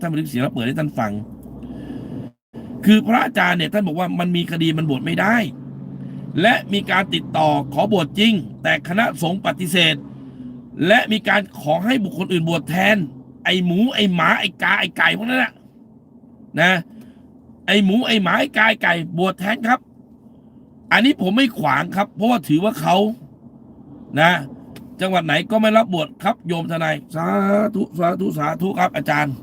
ท่านบันทึกเสียงแล้วเปิดให้ท่านฟัง คือพระอาจารย์เนี่ยท่านบอกว่ามันมีคดีมันบวชไม่ได้ และมีการติดต่อขอบวชจริง แต่คณะสงฆ์ปฏิเสธ และมีการขอให้บุคคลอื่นบวชแทน ไอหมูไอหมาไอกาไอไก่พวกนั้นนะนะ ไอหมูไอหมาไอกาไอไก่บวชแทนครับ อันนี้ผมไม่ขวางครับ เพราะว่าถือว่าเขานะ จังหวัดไหนก็ไม่รับบวชครับ โยมทนายสาธุสาธุสาธุครับอาจารย์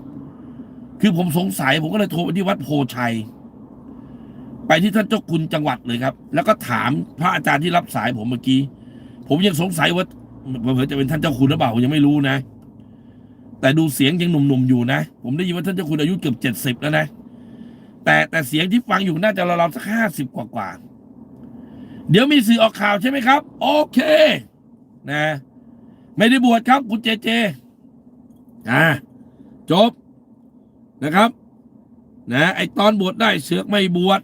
คือผมสงสัยผมก็เลยโทรไปที่วัดโพชัย ไปที่ท่านเจ้าคุณจังหวัดเลยครับ แล้วก็ถามพระอาจารย์ที่รับสายผมเมื่อกี้ ผมยังสงสัยว่าเผื่อจะเป็นท่านเจ้าคุณหรือเปล่าผมยังไม่รู้นะ แต่ดูเสียงยังหนุ่มๆอยู่นะ ผมได้ยินว่าท่านเจ้าคุณอายุเกือบเจ็ดสิบแล้วนะ แต่แต่เสียงที่ฟังอยู่น่าจะราวๆสักห้าสิบกว่าๆเดี๋ยวมีสื่อออกข่าวใช่ไหมครับ โอเค นะ ไม่ได้บวชครับ คุณเจเจ อ่าจบ นะครับนะไอตอนบวชได้เสือกไม่บวช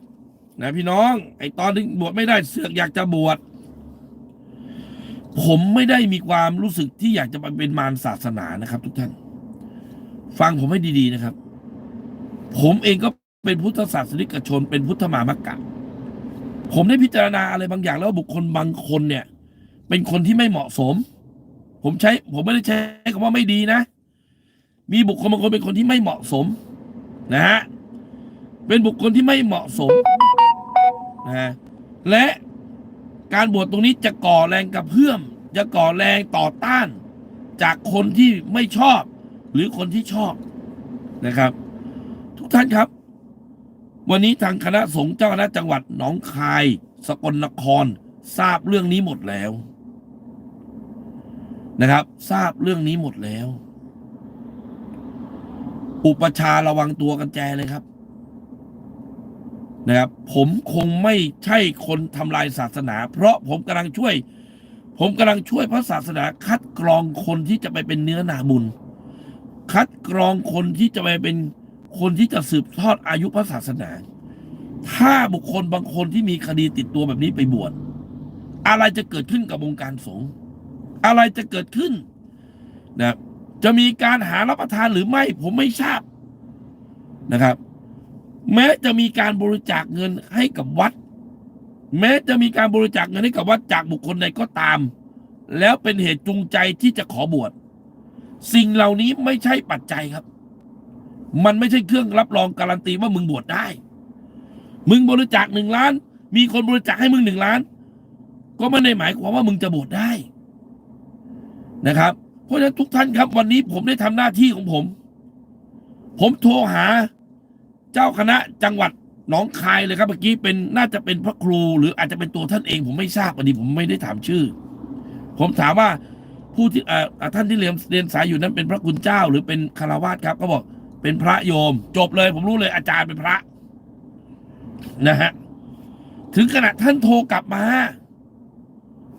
นะพี่น้อง ไอตอนที่บวชไม่ได้เสือกอยากจะบวชผมไม่ได้มีความรู้สึกที่อยากจะไปเป็นมารศาสนานะครับ ทุกท่าน ฟังผมให้ดีๆนะครับ ผมเองก็เป็นพุทธศาสนิกชน เป็นพุทธมามกกะ ผมได้พิจารณาอะไรบางอย่างแล้วบุคคลบางคนเนี่ย เป็นคนที่ไม่เหมาะสม ผมใช้ ผมไม่ได้ใช้คำว่าไม่ดีนะ มีบุคคลบางคนเป็นคนที่ไม่เหมาะสม นะฮะ เป็นบุคคลที่ไม่เหมาะสมนะฮะและการบวชตรงนี้จะก่อแรงกระเพื่อม จะก่อแรงต่อต้าน จากคนที่ไม่ชอบ หรือคนที่ชอบนะครับ ทุกท่านครับ วันนี้ทางคณะสงฆ์เจ้าคณะจังหวัดหนองคาย สกลนคร ทราบเรื่องนี้หมดแล้ว นะครับ ทราบเรื่องนี้หมดแล้ว อุปชาระวังตัวกันแจเลยครับ นะครับ ผมคงไม่ใช่คนทำลายศาสนา เพราะผมกำลังช่วย ผมกำลังช่วยพระศาสนา คัดกรองคนที่จะไปเป็นเนื้อนาบุญ คัดกรองคนที่จะไปเป็นคนที่จะสืบทอดอายุพระศาสนา ถ้าบุคคลบางคนที่มีคดีติดตัวแบบนี้ไปบวช อะไรจะเกิดขึ้นกับวงการสงฆ์ อะไรจะเกิดขึ้นนะครับ จะมีการหารับประทานหรือไม่ ผมไม่ทราบนะครับ แม้จะมีการบริจาคเงินให้กับวัด แม้จะมีการบริจาคเงินให้กับวัดจากบุคคลใดก็ตาม แล้วเป็นเหตุจูงใจที่จะขอบวชสิ่งเหล่านี้ไม่ใช่ปัจจัยครับ มันไม่ใช่เครื่องรับรองการันตีว่ามึงบวชได้ มึงบริจาคหนึ่งล้าน มีคนบริจาคให้มึงหนึ่งล้าน ก็ไม่ได้หมายความว่ามึงจะบวชได้นะครับ ราะฉะนั้นทุกท่านครับ วันนี้ผมได้ทำหน้าที่ของผม ผมโทรหา เจ้าคณะจังหวัดหนองคายเลยครับเมื่อกี้เป็นน่าจะเป็นพระครู หรืออาจจะเป็นตัวท่านเอง ผมไม่ทราบวันนี้ผมไม่ได้ถามชื่อ ผมถามว่าผู้ที่เอ่อท่านที่เรียนเรียนสายอยู่นั้นเป็นพระคุณเจ้า หรือเป็นคารวาสครับ ก็บอกเป็นพระโยม จบเลย ผมรู้เลยอาจารย์เป็นพระ นะฮะถึงขนาดท่านโทรกลับมา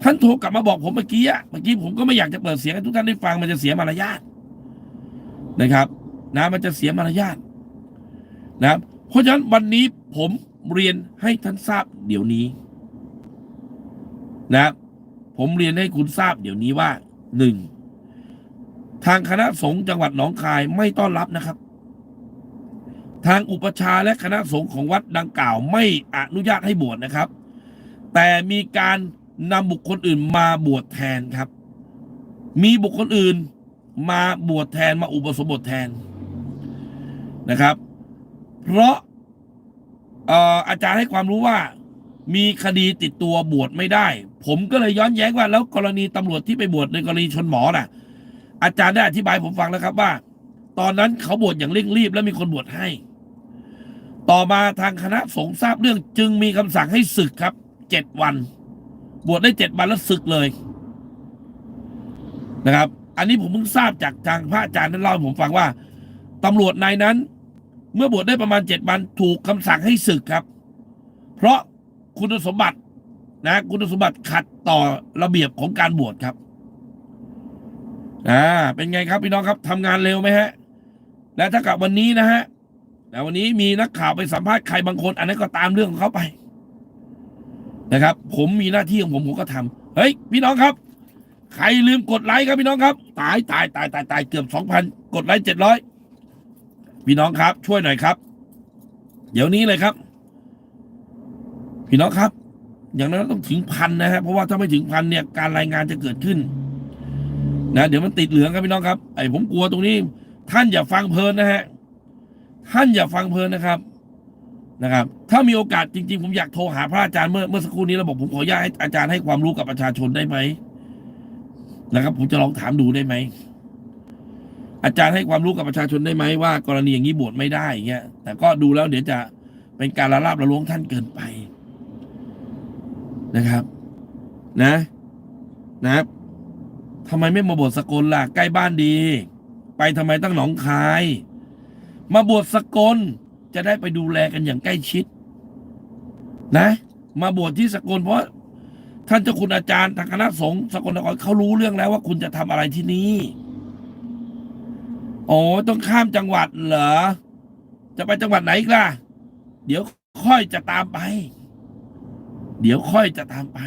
ท่านโทรกลับมาบอกผมเมื่อกี้อะเมื่อกี้ผมก็ไม่อยากจะเปิดเสียงให้ทุกท่านได้ฟังมันจะเสียมารยาทนะครับนะมันจะเสียมารยาทนะครับเพราะฉะนั้นวันนี้ผมเรียนให้ท่านทราบเดี๋ยวนี้ นะ ผมเรียนให้คุณทราบเดี๋ยวนี้ว่าหนึ่งทางคณะสงฆ์จังหวัดหนองคายไม่ต้อนรับนะครับ ทางอุปชาและคณะสงฆ์ของวัดดังกล่าวไม่อนุญาตให้บวชนะครับ แต่มีการ นำบุคคลอื่นมาบวชแทนครับ มีบุคคลอื่นมาบวชแทนมาอุปสมบทแทนนะครับ เพราะเอ่ออาจารย์ให้ความรู้ว่า มีคดีติดตัวบวชไม่ได้ ผมก็เลยย้อนแย้งว่าแล้วกรณีตำรวจที่ไปบวชในกรณีชนหมอน่ะ อาจารย์ได้อธิบายผมฟังแล้วครับว่า ตอนนั้นเขาบวชอย่างเร่งรีบ และมีคนบวชให้ ต่อมาทางคณะสงฆ์ทราบเรื่องจึงมีคำสั่งให้ศึกครับเจ็ดวัน บวชได้เจ็ดวันแล้วศึกเลยนะครับ อันนี้ผมเพิ่งทราบจากทางพระอาจารย์นั้นเล่าผมฟังว่าตำรวจนายนั้น เมื่อบวชได้ประมาณเจ็ดวันถูกคำสั่งให้ศึกครับ เพราะคุณสมบัตินะคุณสมบัติขัดต่อระเบียบของการบวชครับอ่าเป็นไงครับพี่น้องครับทำงานเร็วไหมฮะ และถ้ากับวันนี้นะฮะแต่วันนี้มีนักข่าวไปสัมภาษณ์ใครบางคน อันนั้นก็ตามเรื่องของเขาไป นะครับ ผมมีหน้าที่ของผมผมก็ทำเฮ้ย พี่น้องครับ ใครลืมกดไลค์ครับพี่น้องครับ ตายตายตายตายตายเกือบสองพันกดไลค์เจ็ดร้อยพี่น้องครับ ช่วยหน่อยครับ เดี๋ยวนี้เลยครับ พี่น้องครับ อย่างนั้นต้องถึงพันนะฮะเพราะว่าถ้าไม่ถึงพันเนี่ยการรายงานจะเกิดขึ้นนะเดี๋ยวมันติดเหลืองครับพี่น้องครับไอ้ผมกลัวตรงนี้ ท่านอย่าฟังเพลินนะฮะท่านอย่าฟังเพลินนะครับ นะครับ ถ้ามีโอกาสจริง ๆ ผมอยากโทรหาพระอาจารย์เมื่อเมื่อสักครู่นี้แล้วบอกผมขออนุญาตให้อาจารย์ให้ความรู้กับประชาชนได้ไหมนะครับ ผมจะลองถามดูได้ไหมอาจารย์ให้ความรู้กับประชาชนได้ไหมว่ากรณีอย่างนี้บวชไม่ได้อย่างเงี้ยแต่ก็ดูแล้วเดี๋ยวจะเป็นการละลาบละล้วงท่านเกินไปนะครับ นะ นะครับทำไมไม่มาบวชสกลล่ะใกล้บ้านดี ไปทำไมตั้งหนองคาย มาบวชสกล จะได้ไปดูแลกันอย่างใกล้ชิด นะ มาบวชที่สกลเพราะ ท่านเจ้าคุณอาจารย์ทางคณะสงฆ์สกลนครเขารู้เรื่องแล้วว่าคุณจะทำอะไรที่นี่โอ้ต้องข้ามจังหวัดเหรอ จะไปจังหวัดไหนกล่ะ เดี๋ยวค่อยจะตามไป เดี๋ยวค่อยจะตามไป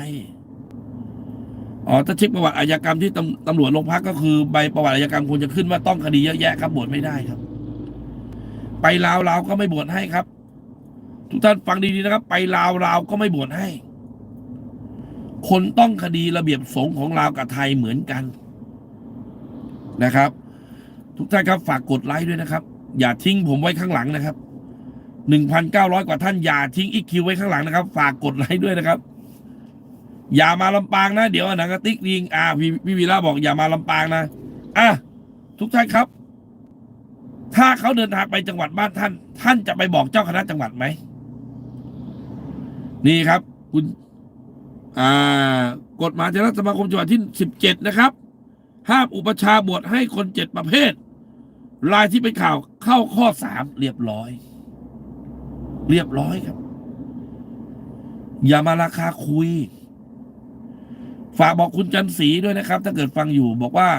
อ๋อถ้าเช็คประวัติอาชญากรรมที่ตำตำรวจโรงพักก็คือใบประวัติอาชญากรรมควรจะขึ้นว่าต้องคดีเยอะแยะครับบวชไม่ได้ครับ ไปลาวลาวก็ไม่บวชให้ครับ ทุกท่านฟังดีๆนะครับ ไปลาวลาวก็ไม่บวชให้ คนต้องคดีระเบียบสงของลาวกับไทยเหมือนกันนะครับ ทุกท่านครับฝากกดไลค์ด้วยนะครับ อย่าทิ้งผมไว้ข้างหลังนะครับหนึ่งพันเก้าร้อยกว่าท่านอย่าทิ้งอีกคิวไว้ข้างหลังนะครับ ฝากกดไลค์ด้วยนะครับอย่ามาลำปางนะ เดี๋ยวหนังกระติกยิงอ่าพี่วีระบอกอย่ามาลำปางนะ อะ ทุกท่านครับ ถ้าเขาเดินทางไปจังหวัดบ้านท่าน ท่านจะไปบอกเจ้าคณะจังหวัดไหม นี่ครับ คุณ อ่ากฎหมายจากสมาคมจังหวัดที่สิบเจ็ดนะครับ ห้ามอุปชาบวชให้คนเจ็ดประเภท รายที่เป็นข่าวเข้าข้อสามเรียบร้อย เรียบร้อยครับ อย่ามาราคาคุย ฝากบอกคุณจันทร์ศรีด้วยนะครับ ถ้าเกิดฟังอยู่บอกว่า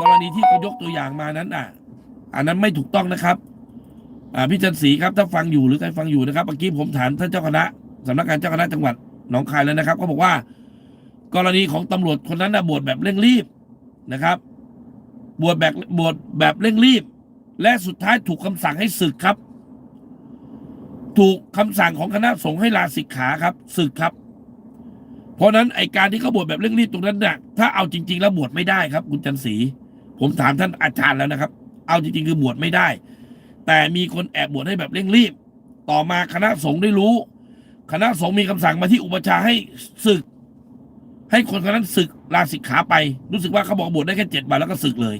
กรณีที่คุณยกตัวอย่างมานั้นอะ อันนั้นไม่ถูกต้องนะครับอ่าพี่จันทร์ศรีครับถ้าฟังอยู่หรือใครฟังอยู่นะครับเมื่อกี้ผมถามท่านเจ้าคณะสำนักงานเจ้าคณะจังหวัดหนองคายแล้วนะครับเขาบอกว่า กรณีของตำรวจคนนั้นนะบวชแบบเร่งรีบนะครับ บวชแบบบวชแบบเร่งรีบ และสุดท้ายถูกคำสั่งให้ศึกครับ ถูกคำสั่งของคณะสงฆ์ให้ลาสิกขาครับศึกครับ เพราะนั้นไอการที่เขาบวชแบบเร่งรีบตรงนั้นเนี่ยถ้าเอาจริง ๆ แล้วบวชไม่ได้ครับ คุณจันทร์ศรีผมถามท่านอาจารย์แล้วนะครับ เอาจริงๆคือบวชไม่ได้ แต่มีคนแอบบวชให้แบบเร่งรีบ ต่อมาคณะสงฆ์ได้รู้ คณะสงฆ์มีคำสั่งมาที่อุปชาให้ศึก ให้คนคนนั้นศึกลาสิกขาไป รู้สึกว่าเขาบอกบวชได้แค่เจ็ดวันแล้วก็ศึกเลย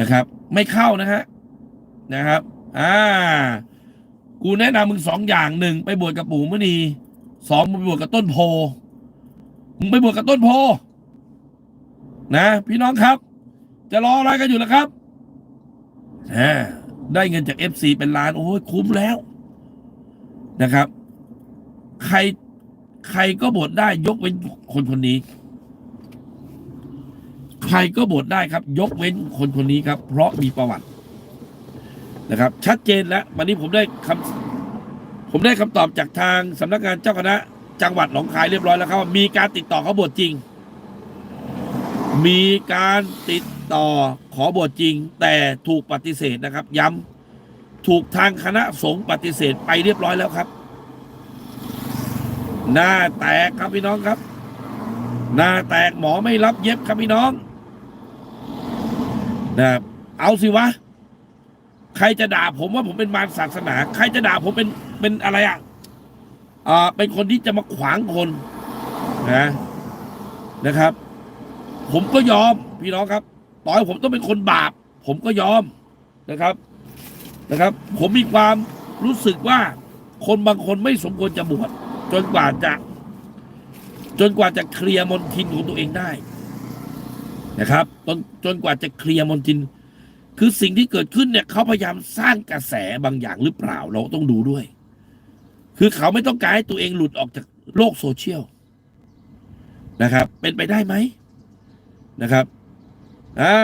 นะครับ ไม่เข้านะฮะนะครับ อ่า กูแนะนำมึงสองอย่างหนึ่งไปบวชกับปู่มณีสองมึงไปบวชกับต้นโพมึงไปบวชกับต้นโพนะ พี่น้องครับ จะรออะไรกันอยู่ล่ะครับได้เงินจากเอฟซีเป็นล้าน โอ้ยคุ้มแล้วนะครับ ใครใครก็บวชได้ยกเว้นคนคนนี้ ใครก็บวชได้ครับ ยกเว้นคนคนนี้ครับ เพราะมีประวัตินะครับ ชัดเจนแล้ววันนี้ผมได้คำผมได้คำตอบจากทางสำนักงานเจ้าคณะ จังหวัดหนองคายเรียบร้อยแล้วครับว่ามีการติดต่อเขาบวชจริง มีการติด ต่อขอบวชจริง แต่ถูกปฏิเสธนะครับ ย้ำถูกทางคณะสงฆ์ปฏิเสธไปเรียบร้อยแล้วครับ หน้าแตกครับพี่น้องครับ หน้าแตกหมอไม่รับเย็บครับพี่น้องนะเอาสิวะ ใครจะด่าผมว่าผมเป็นมารศาสนา ใครจะด่าผมเป็นเป็นอะไรอะอ่าเป็นคนที่จะมาขวางคนนะนะครับ ผมก็ยอมพี่น้องครับ ต่อให้ผมต้องเป็นคนบาป ผมก็ยอมนะครับนะครับ ผมมีความรู้สึกว่าคนบางคนไม่สมควรจะบวชจนกว่าจะ จนกว่าจะเคลียร์มนทินของตัวเองได้นะครับจนจนกว่าจะเคลียร์มนทิน คือสิ่งที่เกิดขึ้นเนี่ยเขาพยายามสร้างกระแสบางอย่างหรือเปล่าเราต้องดูด้วย คือเขาไม่ต้องการให้ตัวเองหลุดออกจากโลกโซเชียลนะครับ เป็นไปได้ไหมนะครับ อ่า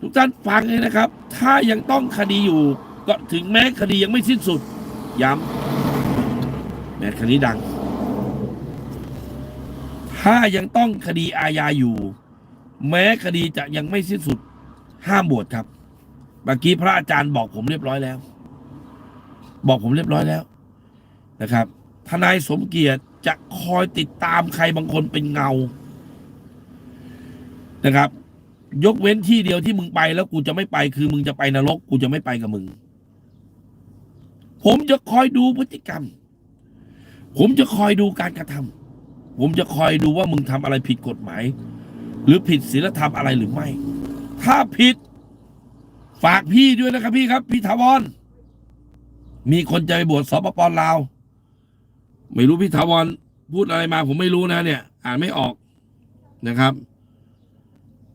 ทุกท่านฟังเลยนะครับ ถ้ายังต้องคดีอยู่ ก็ถึงแม้คดียังไม่สิ้นสุด ย้ำแม้คดีดัง ถ้ายังต้องคดีอาญาอยู่ แม้คดีจะยังไม่สิ้นสุด ห้ามบวชครับเมื่อกี้พระอาจารย์บอกผมเรียบร้อยแล้ว บอกผมเรียบร้อยแล้วนะครับ ทนายสมเกียรติจะคอยติดตามใครบางคนเป็นเงานะครับ ยกเว้นที่เดียวที่มึงไปแล้วกูจะไม่ไปคือมึงจะไปนรก กูจะไม่ไปกับมึง ผมจะคอยดูพฤติกรรม ผมจะคอยดูการกระทำผมจะคอยดูว่ามึงทำอะไรผิดกฎหมาย หรือผิดศีลธรรมอะไรหรือไม่ ถ้าผิด ฝากพี่ด้วยนะครับพี่ครับ พี่ถาวรมีคนจะไปบวชสปปลาว ไม่รู้พี่ถาวรพูดอะไรมาผมไม่รู้นะเนี่ย อ่านไม่ออกนะครับ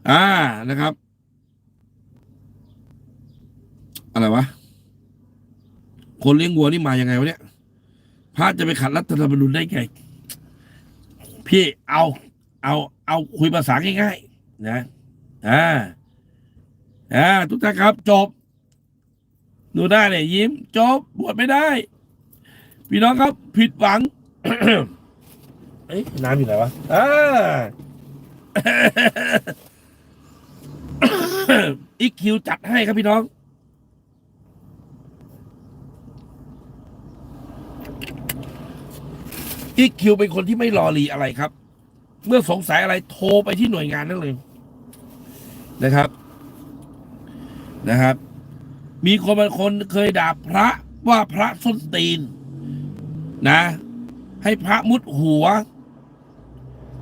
อ่านะครับ อะไรวะ คนเลี้ยงวัวนี่มายังไงวะเนี่ยพระจะไปขัดรัฐธรรมนูญได้ไง พี่เอา เอา เอาคุยภาษาง่ายๆนะอ่าอ่าทุกท่านครับ จบ ดูได้เนี่ยยิ้ม จบบวชไม่ได้ พี่น้องครับ ผิดหวังเอ้ยน้ำอยู่ไหนวะอ่า อีกคิวจัดให้ครับพี่น้อง อีกคิวเป็นคนที่ไม่รอรีอะไรครับ เมื่อสงสัยอะไรโทรไปที่หน่วยงานนั่นเลยนะครับนะครับ มีคนบางคนเคยด่าพระว่าพระส้นตีน นะ ให้พระมุดหัว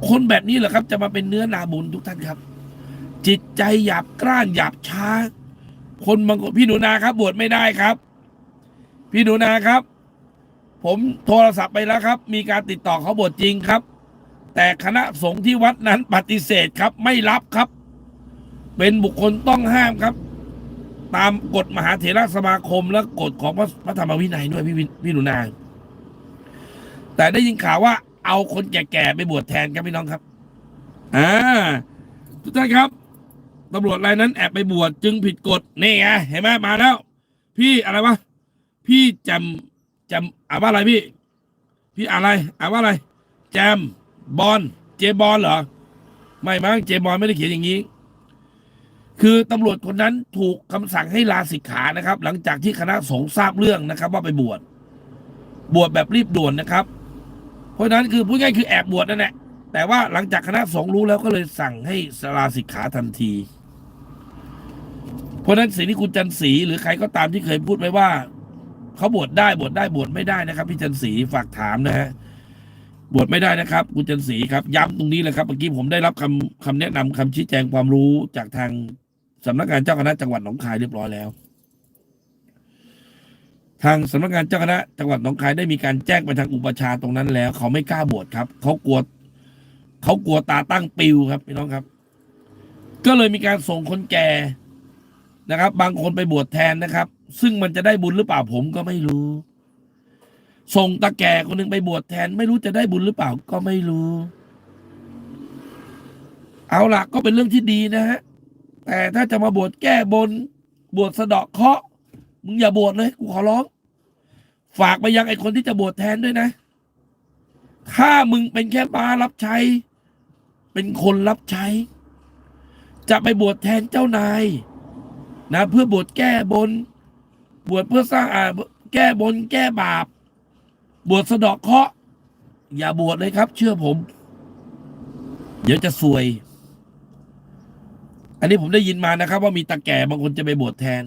คนแบบนี้เหรอครับ จะมาเป็นเนื้อนาบุญทุกท่านครับ จิตใจหยาบกร้านหยาบช้า คนบางคนพี่หนูนาครับ บวชไม่ได้ครับ พี่หนูนาครับ ผมโทรศัพท์ไปแล้วครับ มีการติดต่อเขาบวชจริงครับ แต่คณะสงฆ์ที่วัดนั้นปฏิเสธครับ ไม่รับครับ เป็นบุคคลต้องห้ามครับ ตามกฎมหาเถรสมาคมและกฎของพระพระธรรมวินัยด้วยพี่วินพี่หนูนาแต่ได้ยินข่าวว่าเอาคนแก่ๆไปบวชแทนครับพี่น้องครับ อ่าทุกท่านครับ ตำรวจรายนั้นแอบไปบวชจึงผิดกฎนี่ไงเห็นไหมมาแล้ว พี่อะไรวะพี่จำจำอ่านว่าอะไรพี่ พี่อะไรอ่านว่าอะไร แจมบอลเจบอลเหรอ ไม่มั้งเจบอลไม่ได้เขียนอย่างนี้ คือตำรวจคนนั้นถูกคำสั่งให้ลาสิกขานะครับ หลังจากที่คณะสงฆ์ทราบเรื่องนะครับ ว่าไปบวชบวชแบบรีบด่วนนะครับ เพราะนั้นคือพูดง่ายคือแอบบวชนั่นแหละแต่ว่าหลังจากคณะสงฆ์รู้แล้วก็เลยสั่งให้สลาสิกขาทันที เพราะฉะนั้นสิ่งที่คุณจันสีหรือใครก็ตามที่เคยพูดไว้ว่าเขาบวชได้บวชได้บวชไม่ได้นะครับ พี่จันสีฝากถามนะฮะบวชไม่ได้นะครับ คุณจันสีครับ ย้ำตรงนี้เลยครับเมื่อกี้ผมได้รับคำคำแนะนำคำชี้แจงความรู้จากทางสำนักงานเจ้าคณะจังหวัดหนองคายเรียบร้อยแล้ว ทางสำนักงานเจ้าคณะจังหวัดหนองคายได้มีการแจ้งไปทางอุปชาตรงนั้นแล้ว เขาไม่กล้าบวชครับเขากลัวเขากลัวตาตั้งปิวครับพี่น้องครับ ก็เลยมีการส่งคนแก่ นะครับ บางคนไปบวชแทนนะครับ ซึ่งมันจะได้บุญหรือเปล่าผมก็ไม่รู้ ส่งตาแก่คนหนึ่งไปบวชแทน ไม่รู้จะได้บุญหรือเปล่าก็ไม่รู้ เอาล่ะก็เป็นเรื่องที่ดีนะฮะแต่ถ้าจะมาบวชแก้บน บวชสะเดาะเคราะห์มึงอย่าบวชเลยกูขอร้อง ฝากไปยังไอ้คนที่จะบวชแทนด้วยนะ ถ้ามึงเป็นแค่มารับใช้ เป็นคนรับใช้ จะไปบวชแทนเจ้านาย นะเพื่อบวชแก้บน บวชเพื่อสร้างอ่าแก้บนแก้บาป บวชสะเดาะเคราะห์อย่าบวชเลยครับ เชื่อผม เดี๋ยวจะซวย อันนี้ผมได้ยินมานะครับ ว่ามีตาแก่บางคนจะไปบวชแทน